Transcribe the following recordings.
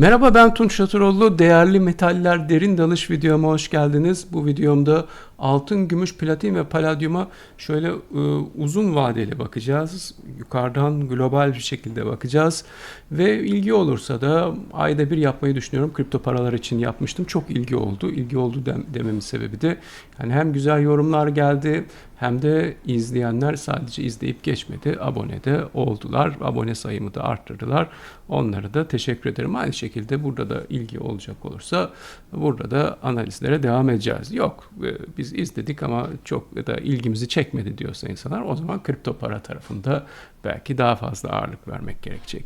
Merhaba ben Tunç Şatıroğlu. Değerli metaller derin dalış videoma hoş geldiniz. Bu videomda altın, gümüş, platin ve paladyuma şöyle e, uzun vadeli bakacağız. Yukarıdan global bir şekilde bakacağız. Ve ilgi olursa da ayda bir yapmayı düşünüyorum. Kripto paralar için yapmıştım. Çok ilgi oldu. İlgi oldu dem dememin sebebi de yani hem güzel yorumlar geldi hem de izleyenler sadece izleyip geçmedi. Abone de oldular. Abone sayımı da arttırdılar. Onlara da teşekkür ederim. Aynı şekilde burada da ilgi olacak olursa burada da analizlere devam edeceğiz. Yok e, biz izledik ama çok da ilgimizi çekmedi diyorsa insanlar o zaman kripto para tarafında belki daha fazla ağırlık vermek gerekecek.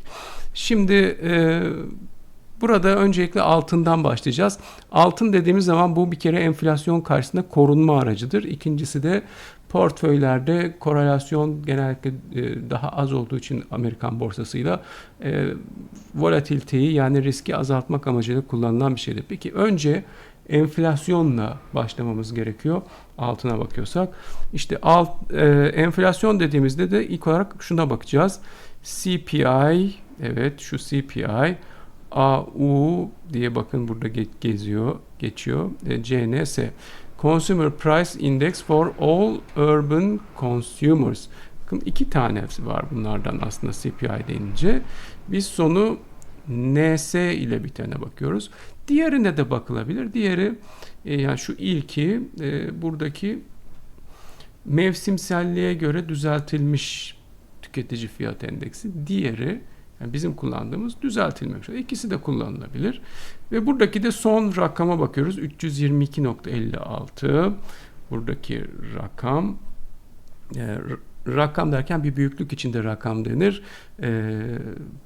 Şimdi e, Burada öncelikle altından başlayacağız. Altın dediğimiz zaman bu bir kere enflasyon karşısında korunma aracıdır. İkincisi de portföylerde korelasyon genellikle e, daha az olduğu için Amerikan borsasıyla e, volatiliteyi yani riski azaltmak amacıyla kullanılan bir şeydir. Peki önce enflasyonla başlamamız gerekiyor. Altına bakıyorsak. İşte alt, e, enflasyon dediğimizde de ilk olarak şuna bakacağız. CPI, evet şu CPI, AU diye bakın burada geziyor, geçiyor. E, CNS. Consumer Price Index for All Urban Consumers. Bakın iki tanesi var bunlardan aslında CPI denince. Biz sonu NS ile bitene bakıyoruz. Diğerine de bakılabilir. Diğeri e, yani şu ilki e, buradaki mevsimselliğe göre düzeltilmiş tüketici fiyat endeksi. Diğeri yani bizim kullandığımız düzeltilmemiş. İkisi de kullanılabilir. Ve buradaki de son rakama bakıyoruz. 322.56 buradaki rakam e, rakam derken bir büyüklük içinde rakam denir. E,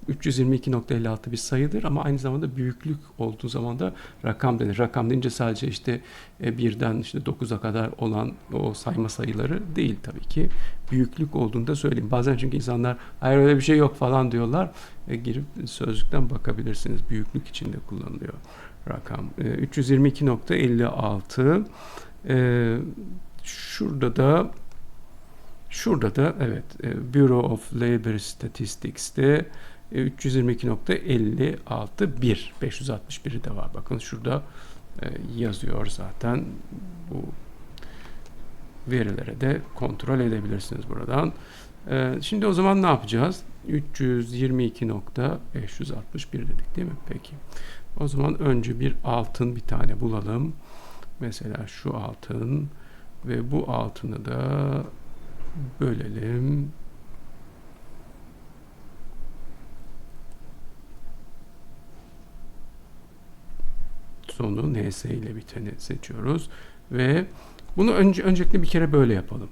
322.56 bir sayıdır ama aynı zamanda büyüklük olduğu zaman da rakam denir. Rakam deyince sadece işte e, birden işte 9'a kadar olan o sayma sayıları değil tabii ki. Büyüklük olduğunu da söyleyeyim. Bazen çünkü insanlar hayır öyle bir şey yok falan diyorlar. E, girip sözlükten bakabilirsiniz. Büyüklük içinde kullanılıyor rakam. E, 322.56 e, Şurada da Şurada da evet e, Bureau of Labor Statistics'te 322.56 1 561'i de var. Bakın şurada e, yazıyor zaten. Bu verilere de kontrol edebilirsiniz buradan. E, şimdi o zaman ne yapacağız? 322.561 dedik değil mi? Peki. O zaman önce bir altın bir tane bulalım. Mesela şu altın ve bu altını da bölelim. Sonu ns ile biteni seçiyoruz ve bunu önce öncelikle bir kere böyle yapalım.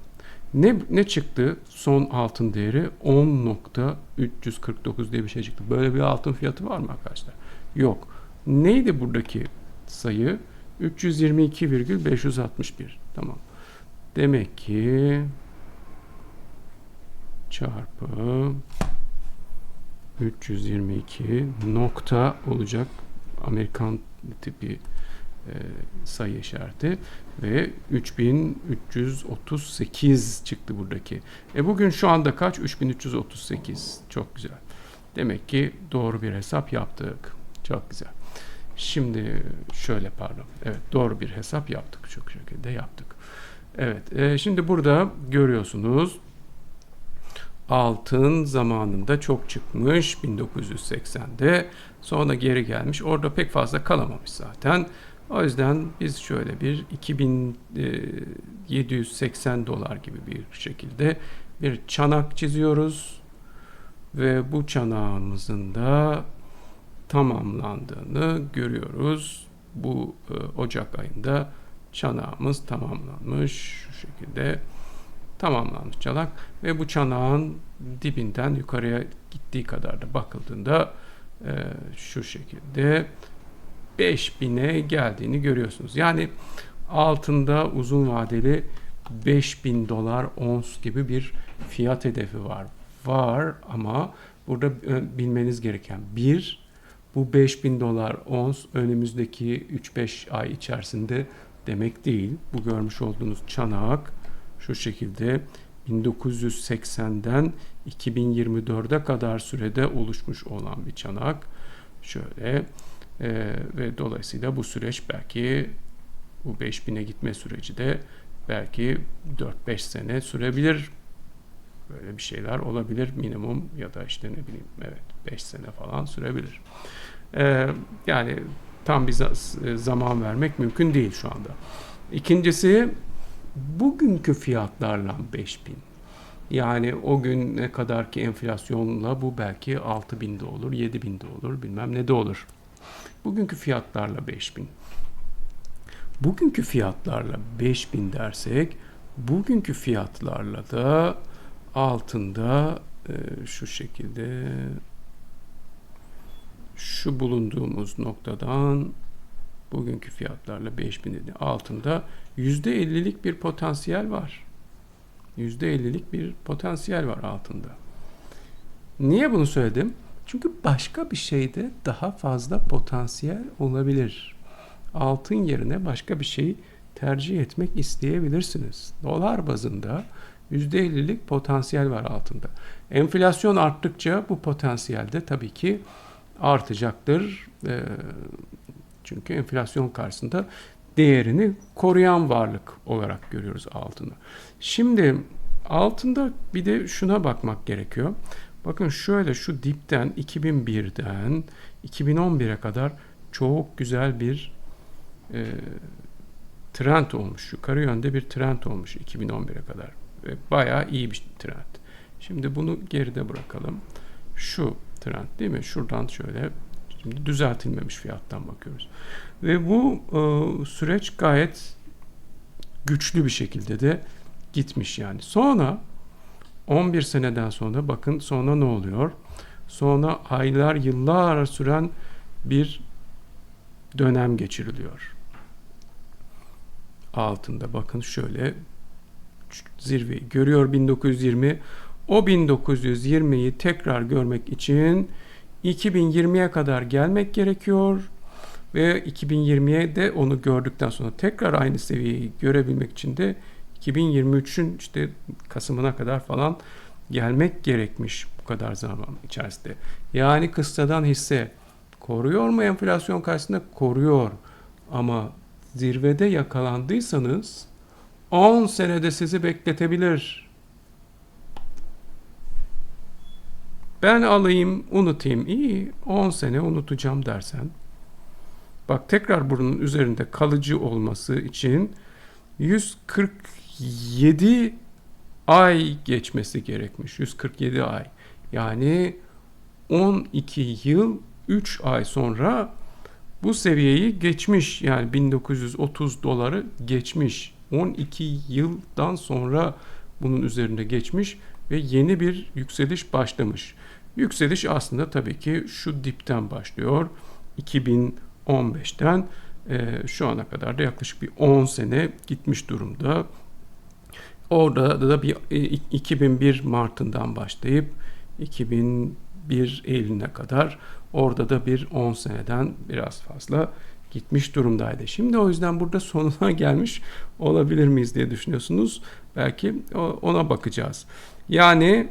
Ne ne çıktı? Son altın değeri 10.349 diye bir şey çıktı. Böyle bir altın fiyatı var mı arkadaşlar? Yok. Neydi buradaki sayı? 322,561. Tamam. Demek ki çarpı 322 nokta olacak Amerikan tipi e, sayı işareti ve 3338 çıktı buradaki. E bugün şu anda kaç? 3338. Çok güzel. Demek ki doğru bir hesap yaptık. Çok güzel. Şimdi şöyle pardon. Evet doğru bir hesap yaptık. Çok şekilde yaptık. Evet. E, şimdi burada görüyorsunuz altın zamanında çok çıkmış 1980'de sonra geri gelmiş. Orada pek fazla kalamamış zaten. O yüzden biz şöyle bir 2780 e, dolar gibi bir şekilde bir çanak çiziyoruz. Ve bu çanağımızın da tamamlandığını görüyoruz. Bu e, Ocak ayında çanağımız tamamlanmış. Şu şekilde tamamlanmış çanak ve bu çanağın dibinden yukarıya gittiği kadar da bakıldığında e, şu şekilde 5000'e geldiğini görüyorsunuz. Yani altında uzun vadeli 5000 dolar ons gibi bir fiyat hedefi var. Var ama burada e, bilmeniz gereken bir bu 5000 dolar ons önümüzdeki 3-5 ay içerisinde demek değil. Bu görmüş olduğunuz çanak şu şekilde 1980'den 2024'e kadar sürede oluşmuş olan bir çanak. Şöyle e, ve dolayısıyla bu süreç belki bu 5000'e gitme süreci de belki 4-5 sene sürebilir. Böyle bir şeyler olabilir minimum ya da işte ne bileyim evet 5 sene falan sürebilir. Ee, yani tam bir za- zaman vermek mümkün değil şu anda. İkincisi bugünkü fiyatlarla 5000. Yani o gün ne kadar ki enflasyonla bu belki 6000'de olur, 7000'de olur, bilmem ne de olur. Bugünkü fiyatlarla 5000. Bugünkü fiyatlarla 5000 dersek bugünkü fiyatlarla da altında e, şu şekilde şu bulunduğumuz noktadan bugünkü fiyatlarla 5000 dedi altında %50'lik bir potansiyel var. %50'lik bir potansiyel var altında. Niye bunu söyledim? Çünkü başka bir şeyde daha fazla potansiyel olabilir. Altın yerine başka bir şeyi tercih etmek isteyebilirsiniz. Dolar bazında %50'lik potansiyel var altında. Enflasyon arttıkça bu potansiyel de tabii ki artacaktır. Ee, çünkü enflasyon karşısında değerini koruyan varlık olarak görüyoruz altını. Şimdi altında bir de şuna bakmak gerekiyor. Bakın şöyle şu dipten 2001'den 2011'e kadar çok güzel bir e, trend olmuş. Yukarı yönde bir trend olmuş 2011'e kadar. Ve bayağı iyi bir trend. Şimdi bunu geride bırakalım. Şu trend değil mi? Şuradan şöyle şimdi düzeltilmemiş fiyattan bakıyoruz. Ve bu e, süreç gayet güçlü bir şekilde de gitmiş yani. Sonra 11 seneden sonra bakın sonra ne oluyor? Sonra aylar yıllar süren bir dönem geçiriliyor. Altında bakın şöyle zirveyi görüyor 1920. O 1920'yi tekrar görmek için 2020'ye kadar gelmek gerekiyor ve 2020'ye de onu gördükten sonra tekrar aynı seviyeyi görebilmek için de 2023'ün işte Kasım'ına kadar falan gelmek gerekmiş bu kadar zaman içerisinde. Yani kıssadan hisse koruyor mu enflasyon karşısında? Koruyor. Ama zirvede yakalandıysanız 10 senede sizi bekletebilir. Ben alayım, unutayım. İyi, 10 sene unutacağım dersen. Bak tekrar bunun üzerinde kalıcı olması için 147 ay geçmesi gerekmiş. 147 ay. Yani 12 yıl 3 ay sonra bu seviyeyi geçmiş. Yani 1930 doları geçmiş. 12 yıldan sonra bunun üzerinde geçmiş ve yeni bir yükseliş başlamış. Yükseliş aslında tabii ki şu dipten başlıyor. 2015'ten e, şu ana kadar da yaklaşık bir 10 sene gitmiş durumda. Orada da bir e, 2001 Mart'ından başlayıp 2001 Eylül'üne kadar orada da bir 10 seneden biraz fazla gitmiş durumdaydı. Şimdi o yüzden burada sonuna gelmiş olabilir miyiz diye düşünüyorsunuz. Belki ona bakacağız. Yani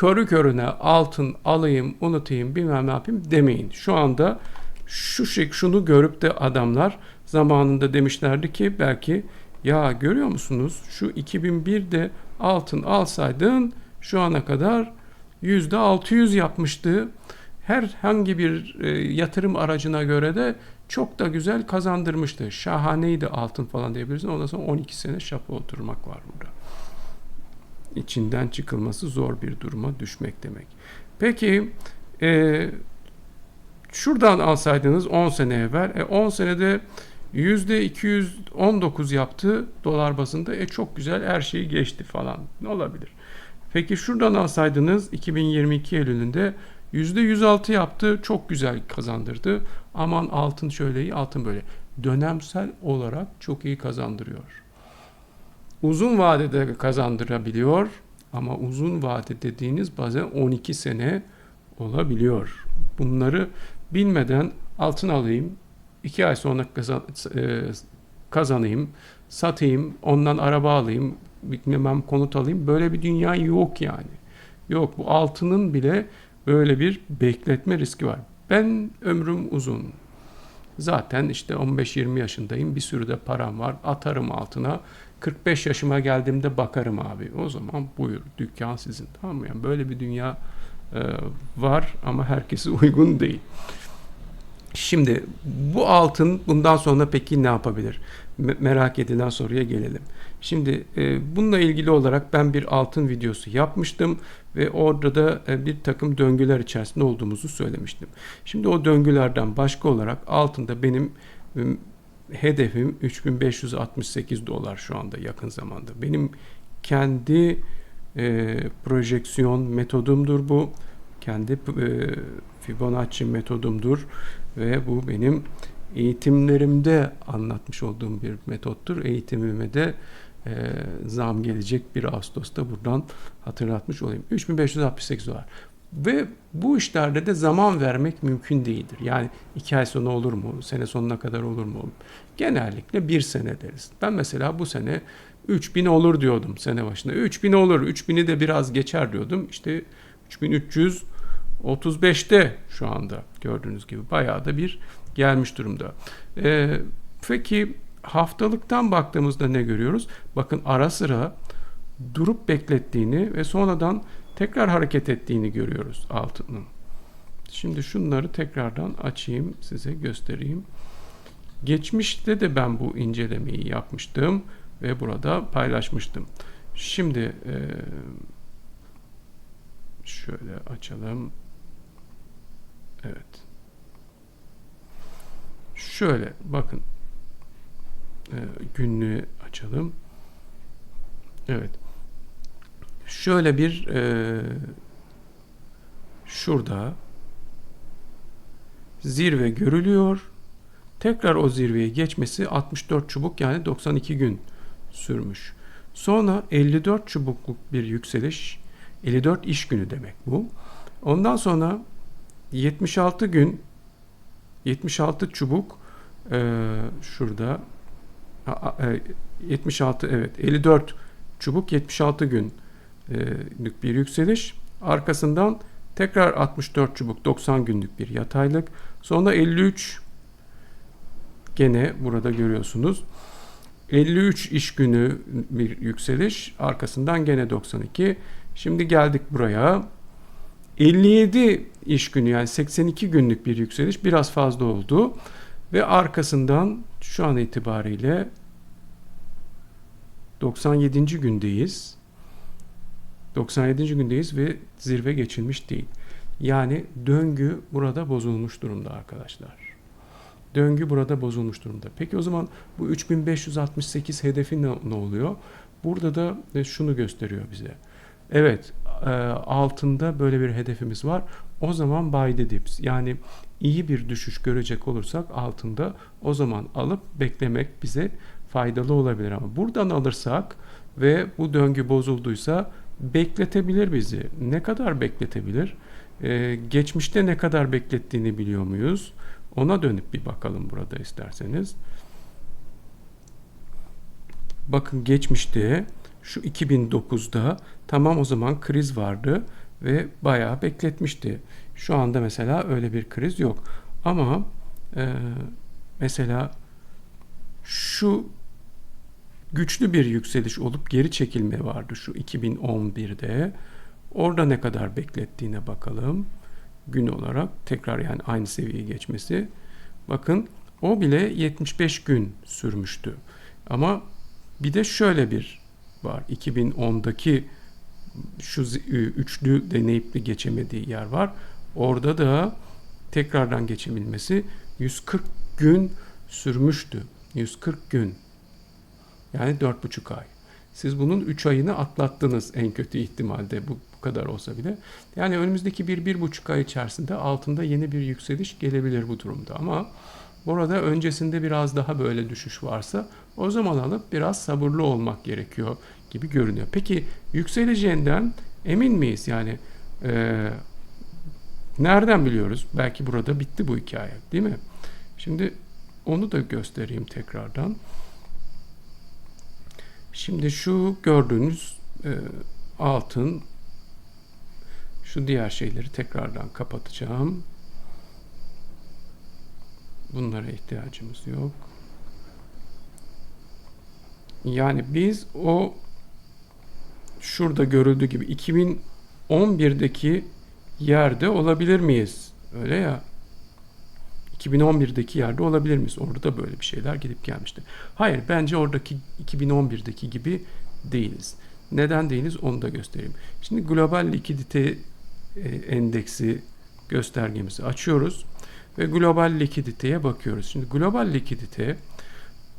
körü körüne altın alayım, unutayım, bilmem ne yapayım demeyin. Şu anda şu şey, şunu görüp de adamlar zamanında demişlerdi ki belki ya görüyor musunuz şu 2001'de altın alsaydın şu ana kadar yüzde 600 yapmıştı. Herhangi bir e, yatırım aracına göre de çok da güzel kazandırmıştı. Şahaneydi altın falan diyebilirsin. Ondan sonra 12 sene şapa oturmak var burada. İçinden çıkılması zor bir duruma düşmek demek. Peki e, şuradan alsaydınız 10 sene evvel e, 10 senede yüzde 219 yaptı dolar bazında. E çok güzel her şeyi geçti falan. Ne olabilir? Peki şuradan alsaydınız 2022 Eylül'ünde yüzde 106 yaptı. Çok güzel kazandırdı. Aman altın şöyle iyi, altın böyle. Dönemsel olarak çok iyi kazandırıyor. Uzun vadede kazandırabiliyor ama uzun vade dediğiniz bazen 12 sene olabiliyor. Bunları bilmeden altın alayım, iki ay sonra e, kazanayım, satayım, ondan araba alayım, bilmem konut alayım. Böyle bir dünya yok yani. Yok bu altının bile böyle bir bekletme riski var. Ben ömrüm uzun. Zaten işte 15-20 yaşındayım. Bir sürü de param var. Atarım altına. 45 yaşıma geldiğimde bakarım abi. O zaman buyur dükkan sizin. Tamam mı? Yani böyle bir dünya e, var ama herkese uygun değil. Şimdi bu altın bundan sonra peki ne yapabilir? Me- merak edilen soruya gelelim. Şimdi e, bununla ilgili olarak ben bir altın videosu yapmıştım ve orada da e, bir takım döngüler içerisinde olduğumuzu söylemiştim. Şimdi o döngülerden başka olarak altında benim e, hedefim 3568 dolar şu anda yakın zamanda. Benim kendi e, projeksiyon metodumdur bu. Kendi e, Fibonacci metodumdur ve bu benim eğitimlerimde anlatmış olduğum bir metottur. Eğitimime de e, zam gelecek 1 Ağustos'ta buradan hatırlatmış olayım. 3568 dolar. Ve bu işlerde de zaman vermek mümkün değildir. Yani iki ay sonra olur mu, sene sonuna kadar olur mu? Genellikle bir sene deriz. Ben mesela bu sene 3000 olur diyordum sene başında. 3000 olur, 3000'i de biraz geçer diyordum. İşte 3335'te şu anda gördüğünüz gibi bayağı da bir gelmiş durumda. Ee, peki haftalıktan baktığımızda ne görüyoruz? Bakın ara sıra durup beklettiğini ve sonradan tekrar hareket ettiğini görüyoruz altının. Şimdi şunları tekrardan açayım size göstereyim. Geçmişte de ben bu incelemeyi yapmıştım ve burada paylaşmıştım. Şimdi e, şöyle açalım. Evet. Şöyle bakın e, günlüğü açalım. Evet. Şöyle bir e, şurada zirve görülüyor. Tekrar o zirveye geçmesi 64 çubuk yani 92 gün sürmüş. Sonra 54 çubukluk bir yükseliş 54 iş günü demek bu. Ondan sonra 76 gün 76 çubuk e, şurada e, 76 evet 54 çubuk 76 gün günlük bir yükseliş. Arkasından tekrar 64 çubuk 90 günlük bir yataylık. Sonra 53 gene burada görüyorsunuz. 53 iş günü bir yükseliş. Arkasından gene 92. Şimdi geldik buraya. 57 iş günü yani 82 günlük bir yükseliş biraz fazla oldu. Ve arkasından şu an itibariyle 97. gündeyiz. 97. gündeyiz ve zirve geçilmiş değil. Yani döngü burada bozulmuş durumda arkadaşlar. Döngü burada bozulmuş durumda. Peki o zaman bu 3568 hedefi ne, ne oluyor? Burada da şunu gösteriyor bize. Evet e, altında böyle bir hedefimiz var. O zaman buy the dips yani iyi bir düşüş görecek olursak altında o zaman alıp beklemek bize faydalı olabilir ama buradan alırsak ve bu döngü bozulduysa bekletebilir bizi. Ne kadar bekletebilir? Ee, geçmişte ne kadar beklettiğini biliyor muyuz? Ona dönüp bir bakalım burada isterseniz. Bakın geçmişte şu 2009'da tamam o zaman kriz vardı ve bayağı bekletmişti. Şu anda mesela öyle bir kriz yok. Ama e, mesela şu güçlü bir yükseliş olup geri çekilme vardı şu 2011'de. Orada ne kadar beklettiğine bakalım. Gün olarak tekrar yani aynı seviyeye geçmesi. Bakın o bile 75 gün sürmüştü. Ama bir de şöyle bir var. 2010'daki şu üçlü deneyip de geçemediği yer var. Orada da tekrardan geçebilmesi 140 gün sürmüştü. 140 gün yani 4,5 ay. Siz bunun 3 ayını atlattınız en kötü ihtimalde bu, bu kadar olsa bile. Yani önümüzdeki 1-1,5 ay içerisinde altında yeni bir yükseliş gelebilir bu durumda. Ama burada öncesinde biraz daha böyle düşüş varsa o zaman alıp biraz sabırlı olmak gerekiyor gibi görünüyor. Peki yükseleceğinden emin miyiz? Yani e, nereden biliyoruz? Belki burada bitti bu hikaye değil mi? Şimdi onu da göstereyim tekrardan. Şimdi şu gördüğünüz e, altın şu diğer şeyleri tekrardan kapatacağım. Bunlara ihtiyacımız yok. Yani biz o şurada görüldüğü gibi 2011'deki yerde olabilir miyiz? Öyle ya. 2011'deki yerde olabilir miyiz? Orada da böyle bir şeyler gidip gelmişti. Hayır bence oradaki 2011'deki gibi değiliz. Neden değiliz onu da göstereyim. Şimdi global likidite e, endeksi göstergemizi açıyoruz ve global likiditeye bakıyoruz. Şimdi global likidite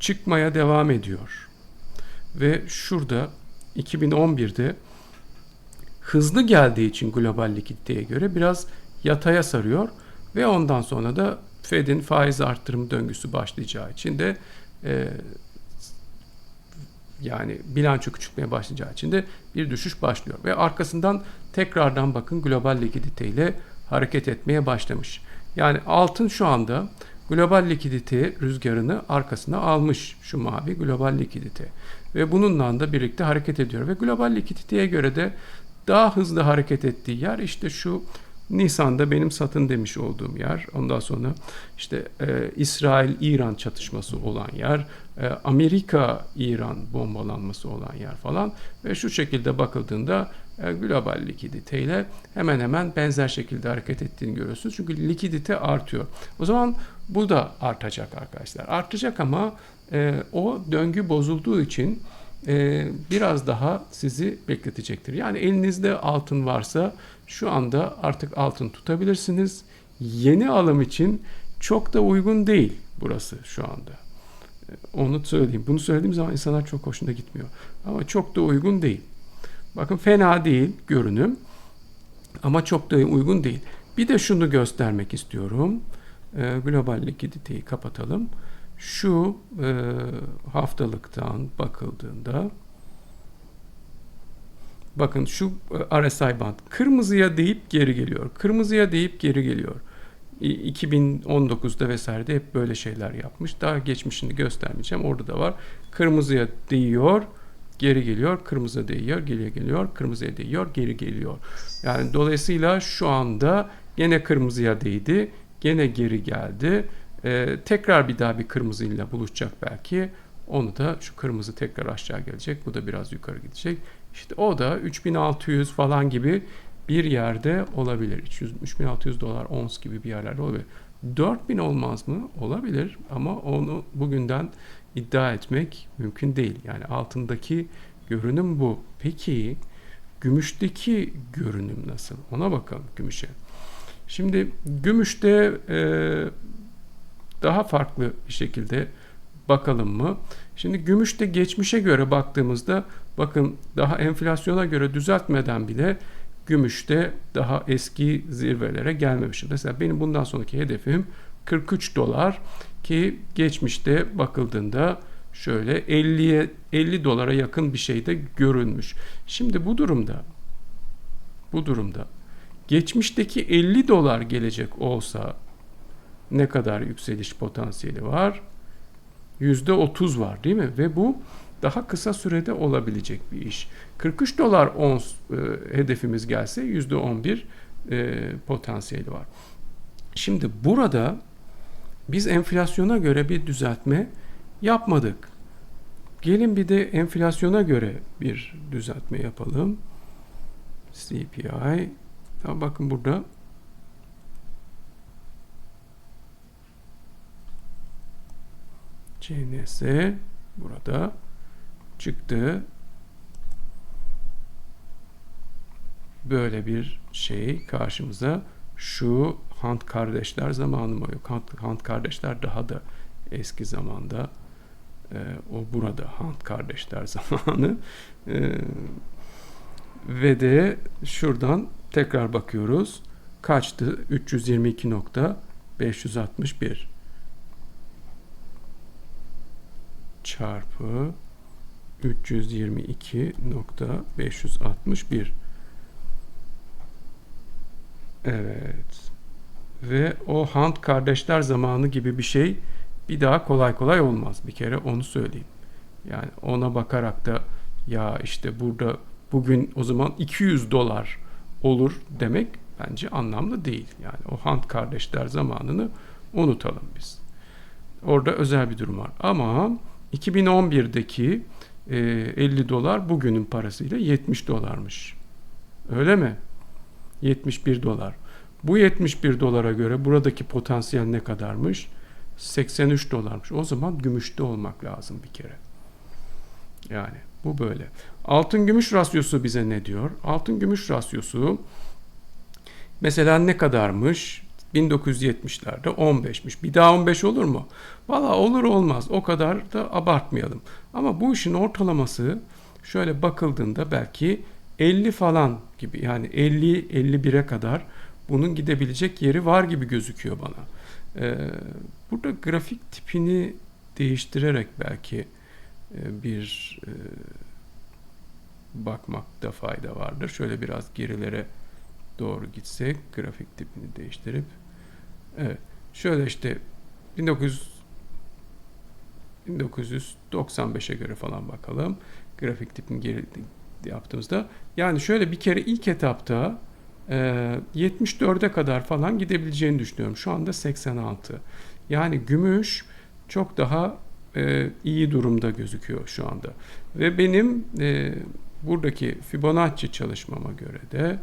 çıkmaya devam ediyor. Ve şurada 2011'de hızlı geldiği için global likiditeye göre biraz yataya sarıyor ve ondan sonra da Fed'in faiz arttırım döngüsü başlayacağı için de e, yani bilanço küçültmeye başlayacağı için de bir düşüş başlıyor. Ve arkasından tekrardan bakın global likidite ile hareket etmeye başlamış. Yani altın şu anda global likidite rüzgarını arkasına almış şu mavi global likidite. Ve bununla da birlikte hareket ediyor. Ve global likiditeye göre de daha hızlı hareket ettiği yer işte şu Nisan'da benim satın demiş olduğum yer. Ondan sonra işte e, İsrail-İran çatışması olan yer. E, Amerika-İran bombalanması olan yer falan. Ve şu şekilde bakıldığında e, global likiditeyle hemen hemen benzer şekilde hareket ettiğini görüyorsunuz. Çünkü likidite artıyor. O zaman bu da artacak arkadaşlar. Artacak ama e, o döngü bozulduğu için e, biraz daha sizi bekletecektir. Yani elinizde altın varsa şu anda artık altın tutabilirsiniz. Yeni alım için çok da uygun değil burası şu anda. E, onu söyleyeyim. Bunu söylediğim zaman insanlar çok hoşuna gitmiyor. Ama çok da uygun değil. Bakın fena değil görünüm. Ama çok da uygun değil. Bir de şunu göstermek istiyorum. E, global likiditeyi kapatalım. Şu e, haftalıktan bakıldığında bakın şu e, RSI band kırmızıya deyip geri geliyor. Kırmızıya deyip geri geliyor. 2019'da vesairede hep böyle şeyler yapmış. Daha geçmişini göstermeyeceğim. Orada da var. Kırmızıya değiyor, geri geliyor. Kırmızıya değiyor, geri geliyor. Kırmızıya değiyor, geri geliyor. Yani dolayısıyla şu anda gene kırmızıya değdi, gene geri geldi. Ee, tekrar bir daha bir kırmızıyla buluşacak belki. Onu da şu kırmızı tekrar aşağı gelecek. Bu da biraz yukarı gidecek. İşte o da 3600 falan gibi bir yerde olabilir. 300, 3600 dolar ons gibi bir yerlerde olabilir. 4000 olmaz mı? Olabilir ama onu bugünden iddia etmek mümkün değil. Yani altındaki görünüm bu. Peki gümüşteki görünüm nasıl? Ona bakalım gümüşe. Şimdi gümüşte e, daha farklı bir şekilde bakalım mı? Şimdi gümüşte geçmişe göre baktığımızda bakın daha enflasyona göre düzeltmeden bile gümüşte daha eski zirvelere gelmemiş. Mesela benim bundan sonraki hedefim 43 dolar ki geçmişte bakıldığında şöyle 50'ye 50 dolara yakın bir şey de görülmüş. Şimdi bu durumda bu durumda geçmişteki 50 dolar gelecek olsa ne kadar yükseliş potansiyeli var? %30 var değil mi? Ve bu daha kısa sürede olabilecek bir iş. 43 dolar ons e, hedefimiz gelse %11 e, potansiyeli var. Şimdi burada biz enflasyona göre bir düzeltme yapmadık. Gelin bir de enflasyona göre bir düzeltme yapalım. CPI. Tamam bakın burada CNS burada çıktı. Böyle bir şey karşımıza şu Hunt kardeşler zamanı mı yok? Hunt, Hunt kardeşler daha da eski zamanda e, o burada Hunt kardeşler zamanı e, ve de şuradan tekrar bakıyoruz. Kaçtı? 322.561 çarpı 322.561 Evet. Ve o Hunt kardeşler zamanı gibi bir şey bir daha kolay kolay olmaz. Bir kere onu söyleyeyim. Yani ona bakarak da ya işte burada bugün o zaman 200 dolar olur demek bence anlamlı değil. Yani o Hunt kardeşler zamanını unutalım biz. Orada özel bir durum var. Ama 2011'deki e, 50 dolar bugünün parasıyla 70 dolarmış. Öyle mi? 71 dolar. Bu 71 dolara göre buradaki potansiyel ne kadarmış? 83 dolarmış. O zaman gümüşte olmak lazım bir kere. Yani bu böyle. Altın gümüş rasyosu bize ne diyor? Altın gümüş rasyosu mesela ne kadarmış? 1970'lerde 15'miş. Bir daha 15 olur mu? Valla olur olmaz. O kadar da abartmayalım. Ama bu işin ortalaması şöyle bakıldığında belki 50 falan gibi yani 50 51'e kadar bunun gidebilecek yeri var gibi gözüküyor bana. Ee, burada grafik tipini değiştirerek belki bir e, bakmakta fayda vardır. Şöyle biraz gerilere doğru gitsek grafik tipini değiştirip evet şöyle işte 1900 1995'e göre falan bakalım. Grafik tipini geri yaptığımızda yani şöyle bir kere ilk etapta e, 74'e kadar falan gidebileceğini düşünüyorum. Şu anda 86. Yani gümüş çok daha e, iyi durumda gözüküyor şu anda. Ve benim e, buradaki Fibonacci çalışmama göre de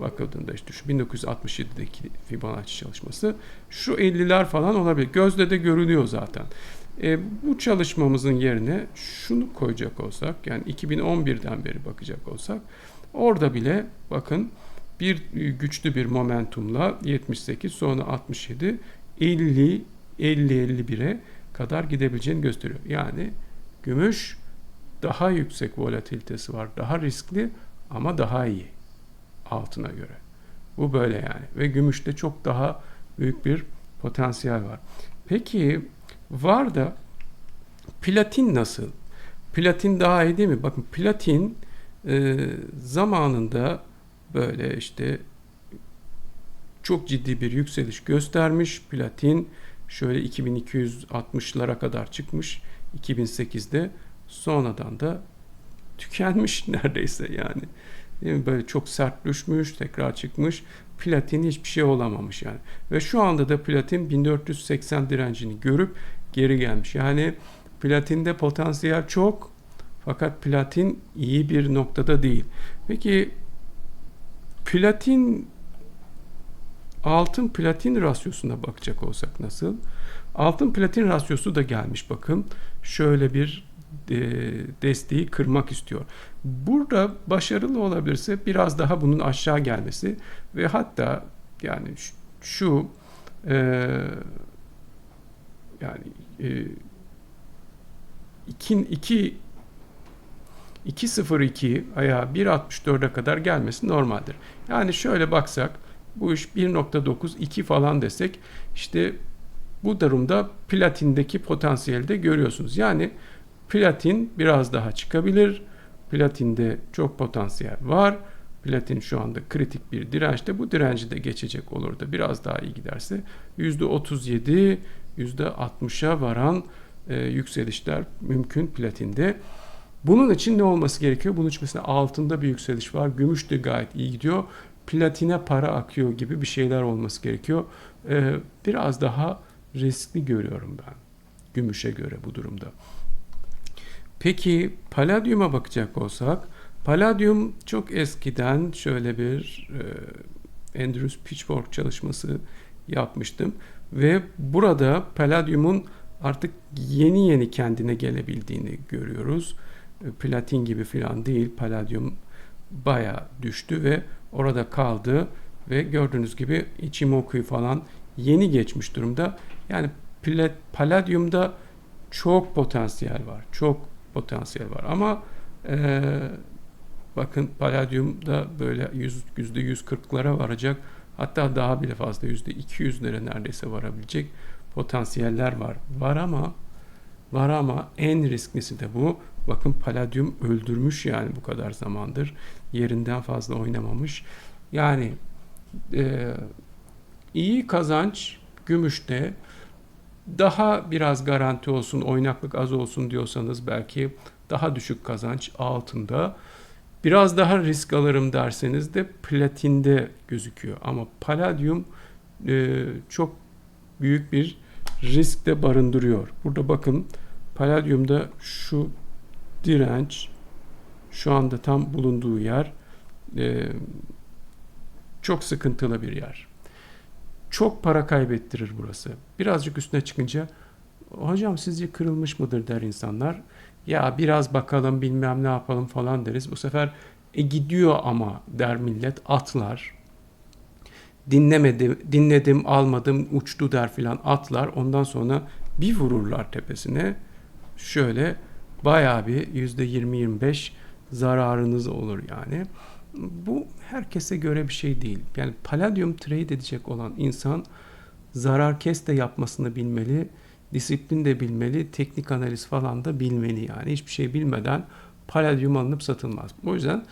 bakıldığında işte şu 1967'deki Fibonacci çalışması şu 50'ler falan olabilir. Gözle de görülüyor zaten. E, bu çalışmamızın yerine şunu koyacak olsak yani 2011'den beri bakacak olsak orada bile bakın bir güçlü bir momentumla 78 sonra 67 50 50 51'e kadar gidebileceğini gösteriyor. Yani gümüş daha yüksek volatilitesi var. Daha riskli ama daha iyi altına göre. Bu böyle yani. Ve gümüşte çok daha büyük bir potansiyel var. Peki var da platin nasıl? Platin daha iyi değil mi? Bakın platin e, zamanında böyle işte çok ciddi bir yükseliş göstermiş. Platin şöyle 2260'lara kadar çıkmış 2008'de sonradan da tükenmiş neredeyse yani. Değil mi? Böyle çok sert düşmüş, tekrar çıkmış. Platin hiçbir şey olamamış yani. Ve şu anda da platin 1480 direncini görüp geri gelmiş. Yani platinde potansiyel çok fakat platin iyi bir noktada değil. Peki platin altın platin rasyosuna bakacak olsak nasıl? Altın platin rasyosu da gelmiş bakın. Şöyle bir e, desteği kırmak istiyor. Burada başarılı olabilirse biraz daha bunun aşağı gelmesi ve hatta yani şu, e, yani e, 2 2 2.02 veya 1.64'e kadar gelmesi normaldir. Yani şöyle baksak bu iş 1.9 2 falan desek işte bu durumda platindeki potansiyeli de görüyorsunuz. Yani platin biraz daha çıkabilir. Platinde çok potansiyel var. Platin şu anda kritik bir dirençte. Bu direnci de geçecek olur da biraz daha iyi giderse %37, %60'a varan e, yükselişler mümkün platinde. Bunun için ne olması gerekiyor? Bunun için mesela altında bir yükseliş var. Gümüş de gayet iyi gidiyor. Platine para akıyor gibi bir şeyler olması gerekiyor. Ee, biraz daha riskli görüyorum ben. Gümüşe göre bu durumda. Peki paladyuma bakacak olsak. Paladyum çok eskiden şöyle bir e, Andrews Pitchfork çalışması yapmıştım. Ve burada paladyumun artık yeni yeni kendine gelebildiğini görüyoruz. Platin gibi falan değil. Paladyum baya düştü ve orada kaldı ve gördüğünüz gibi Ichimoku'yu falan yeni geçmiş durumda. Yani plat, paladyumda çok potansiyel var. Çok potansiyel var ama e, bakın paladyumda böyle yüz, yüzde yüz kırklara varacak hatta daha bile fazla yüzde iki yüzlere neredeyse varabilecek potansiyeller var. Var ama var ama en risklisi de bu. Bakın paladyum öldürmüş yani bu kadar zamandır. Yerinden fazla oynamamış. Yani e, iyi kazanç gümüşte daha biraz garanti olsun, oynaklık az olsun diyorsanız belki daha düşük kazanç altında. Biraz daha risk alırım derseniz de platinde gözüküyor. Ama paladyum e, çok büyük bir risk de barındırıyor. Burada bakın paladyumda şu direnç şu anda tam bulunduğu yer e, çok sıkıntılı bir yer. Çok para kaybettirir burası. Birazcık üstüne çıkınca hocam sizce kırılmış mıdır der insanlar. Ya biraz bakalım bilmem ne yapalım falan deriz. Bu sefer e gidiyor ama der millet atlar. Dinlemedim, dinledim, almadım, uçtu der filan atlar. Ondan sonra bir vururlar tepesine. Şöyle bayağı bir yüzde 20-25 zararınız olur yani. Bu herkese göre bir şey değil. Yani palladium trade edecek olan insan zarar kes de yapmasını bilmeli, disiplin de bilmeli, teknik analiz falan da bilmeli yani. Hiçbir şey bilmeden palladium alınıp satılmaz. O yüzden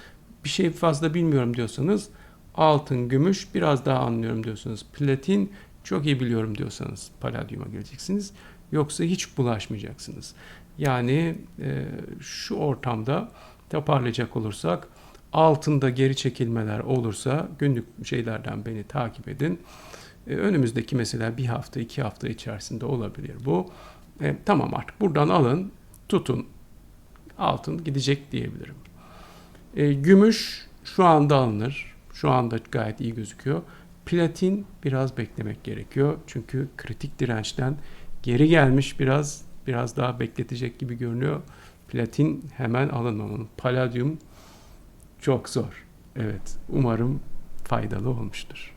bir şey fazla bilmiyorum diyorsanız altın, gümüş biraz daha anlıyorum diyorsanız platin çok iyi biliyorum diyorsanız palladium'a geleceksiniz. Yoksa hiç bulaşmayacaksınız. Yani e, şu ortamda toparlayacak olursak altında geri çekilmeler olursa günlük şeylerden beni takip edin. E, önümüzdeki mesela bir hafta iki hafta içerisinde olabilir bu. E, tamam artık buradan alın tutun altın gidecek diyebilirim. E, gümüş şu anda alınır. Şu anda gayet iyi gözüküyor. Platin biraz beklemek gerekiyor. Çünkü kritik dirençten geri gelmiş biraz biraz daha bekletecek gibi görünüyor. Platin hemen alınmamalı. Palladium çok zor. Evet, umarım faydalı olmuştur.